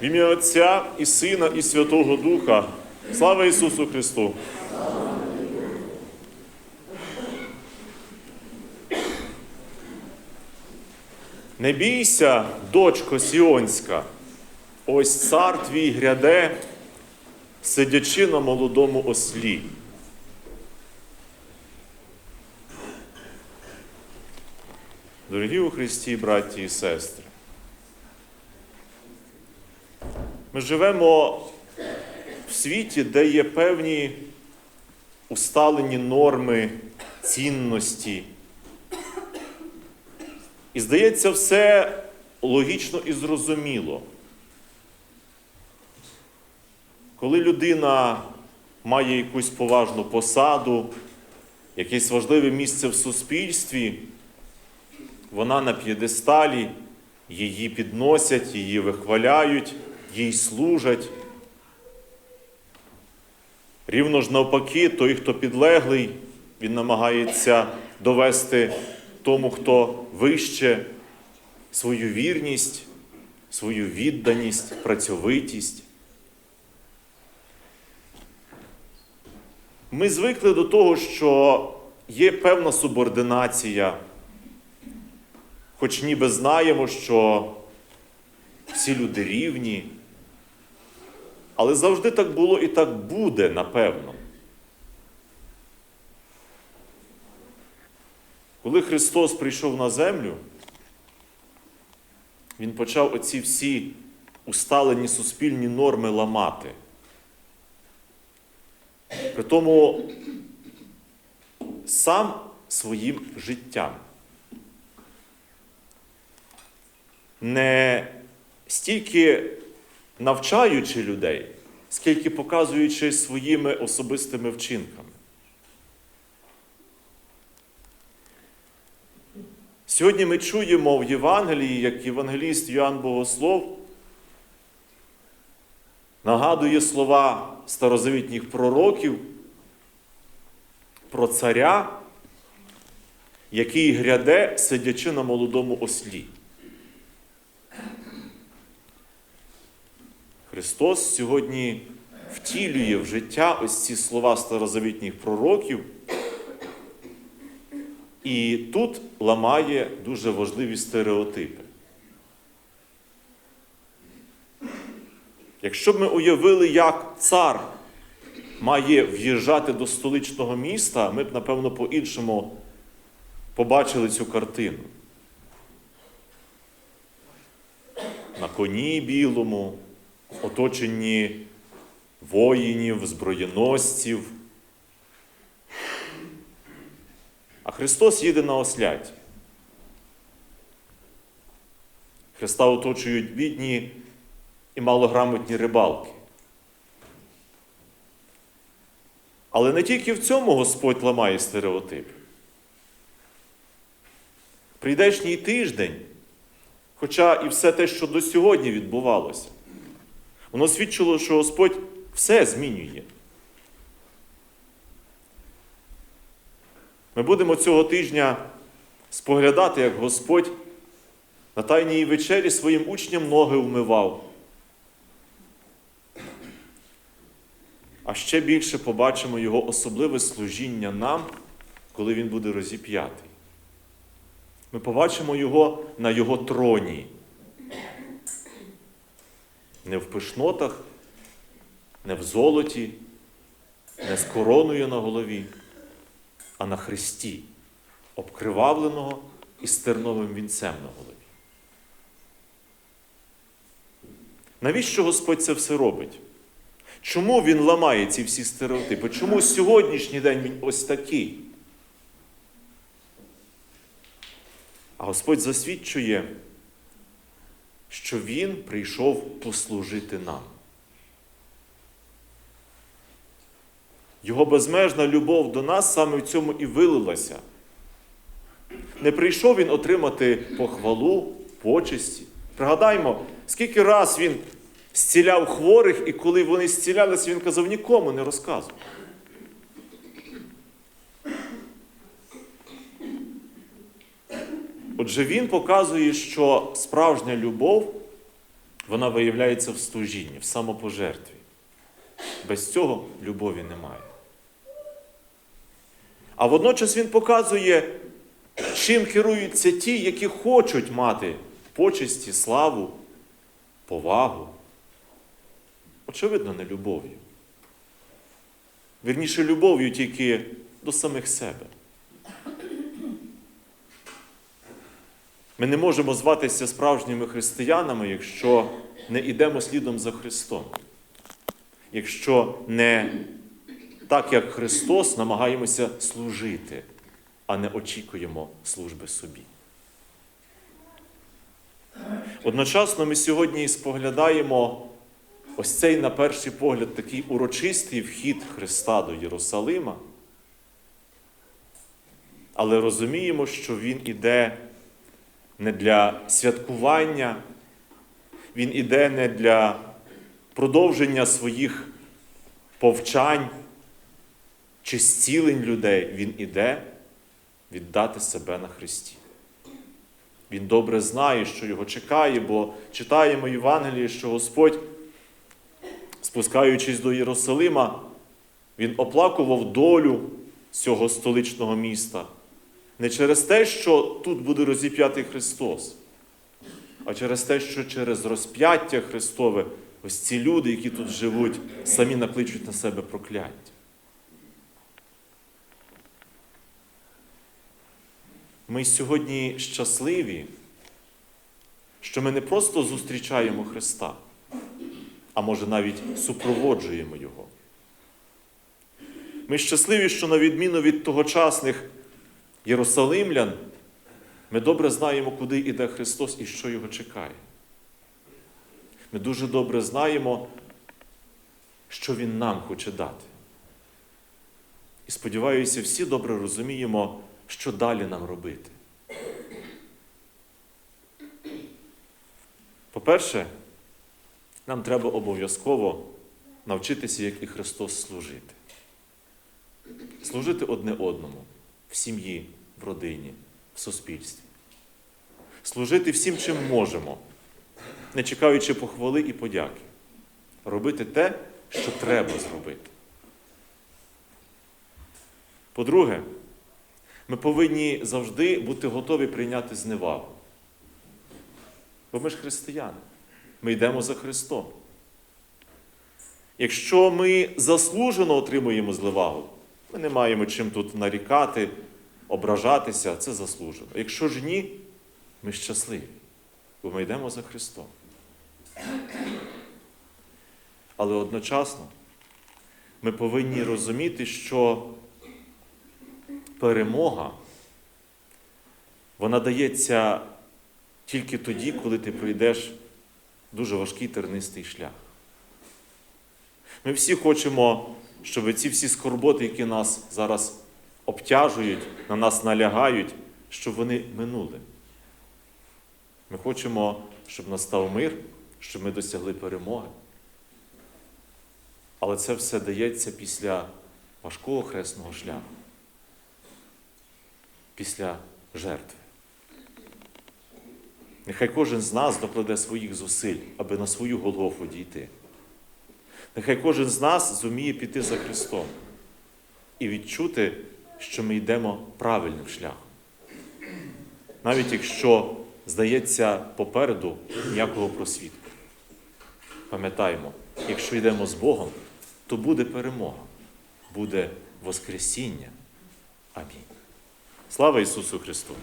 В ім'я Отця і Сина, і Святого Духа. Слава Ісусу Христу! Не бійся, дочко Сіонська, ось цар твій гряде, сидячи на молодому ослі. Дорогі у Христі, браті і сестри, ми живемо в світі, де є певні усталені норми, цінності. І здається, все логічно і зрозуміло. Коли людина має якусь поважну посаду, якесь важливе місце в суспільстві, вона на п'єдесталі, її підносять, її вихваляють, їй служать. Рівно ж навпаки, той, хто підлеглий, він намагається довести тому, хто вище свою вірність, свою відданість, працьовитість. Ми звикли до того, що є певна субординація, хоч ніби знаємо, що всі люди рівні, але завжди так було і так буде, напевно. Коли Христос прийшов на землю, Він почав оці всі усталені суспільні норми ламати. При тому сам своїм життям. Не стільки навчаючи людей, скільки показуючи своїми особистими вчинками. Сьогодні ми чуємо в Євангелії, як євангеліст Йоанн Богослов нагадує слова старозавітніх пророків про царя, який гряде, сидячи на молодому ослі. Христос сьогодні втілює в життя ось ці слова старозавітніх пророків. І тут ламає дуже важливі стереотипи. Якщо б ми уявили, як цар має в'їжджати до столичного міста, ми б, напевно, по-іншому побачили цю картину. На коні білому, оточенні воїнів, зброєносців. А Христос їде на осляті. Христа оточують бідні і малограмотні рибалки. Але не тільки в цьому Господь ламає стереотипи. Прийдешній тиждень, хоча і все те, що до сьогодні відбувалося, воно свідчило, що Господь все змінює. Ми будемо цього тижня споглядати, як Господь на Тайній вечері своїм учням ноги вмивав. А ще більше побачимо Його особливе служіння нам, коли Він буде розіп'ятий. Ми побачимо Його на Його троні. Не в пишнотах, не в золоті, не з короною на голові а на Христі, обкривавленого і стерновим вінцем на голові. Навіщо Господь це все робить? Чому Він ламає ці всі стереотипи? Чому сьогоднішній день він ось такий? А Господь засвідчує, що Він прийшов послужити нам. Його безмежна любов до нас саме в цьому і вилилася. Не прийшов він отримати похвалу, почесті. Пригадаймо, скільки раз він зціляв хворих, і коли вони зцілялися, він казав, нікому не розказував. Отже, він показує, що справжня любов вона виявляється в служінні, в самопожертві. Без цього любові немає. А водночас він показує, чим керуються ті, які хочуть мати почесті, славу, повагу. Очевидно, не любов'ю. Вірніше, любов'ю тільки до самих себе. Ми не можемо зватися справжніми християнами, якщо не йдемо слідом за Христом. Якщо не так, як Христос, намагаємося служити, а не очікуємо служби собі. Одночасно ми сьогодні споглядаємо ось цей, на перший погляд, такий урочистий вхід Христа до Єрусалима, але розуміємо, що Він іде не для святкування, Він іде не для продовження своїх повчань чи зцілень людей. Він іде віддати себе на Христі. Він добре знає, що його чекає, бо читаємо в Євангелії, що Господь, спускаючись до Єрусалима, Він оплакував долю цього столичного міста. Не через те, що тут буде розіп'ятий Христос, а через те, що через розп'яття Христове ось ці люди, які тут живуть, самі накличуть на себе прокляття. Ми сьогодні щасливі, що ми не просто зустрічаємо Христа, а може навіть супроводжуємо Його. Ми щасливі, що на відміну від тогочасних єрусалимлян, ми добре знаємо, куди йде Христос і що Його чекає. Ми дуже добре знаємо, що Він нам хоче дати. І сподіваюся, всі добре розуміємо, що далі нам робити. По-перше, нам треба обов'язково навчитися, як і Христос, служити. Служити одне одному в сім'ї, в родині, в суспільстві. Служити всім, чим можемо, не чекаючи похвали і подяки. Робити те, що треба зробити. По-друге, ми повинні завжди бути готові прийняти зневагу. Бо ми ж християни, ми йдемо за Христом. Якщо ми заслужено отримуємо зневагу, ми не маємо чим тут нарікати, ображатися, це заслужено. Якщо ж ні, ми щасливі, бо ми йдемо за Христом. Але одночасно ми повинні розуміти, що перемога, вона дається тільки тоді, коли ти пройдеш дуже важкий тернистий шлях. Ми всі хочемо, щоб ці всі скорботи, які нас зараз обтяжують, на нас налягають, щоб вони минули. Ми хочемо, щоб настав мир, щоб ми досягли перемоги. Але це все дається після важкого хресного шляху після жертви. Нехай кожен з нас докладе своїх зусиль, аби на свою Голгофу дійти. Нехай кожен з нас зуміє піти за Христом і відчути, що ми йдемо правильним шляхом. Навіть якщо, здається, попереду ніякого просвітку. Пам'ятаємо, якщо йдемо з Богом, то буде перемога, буде Воскресіння. Амінь. Слава Ісусу Христу!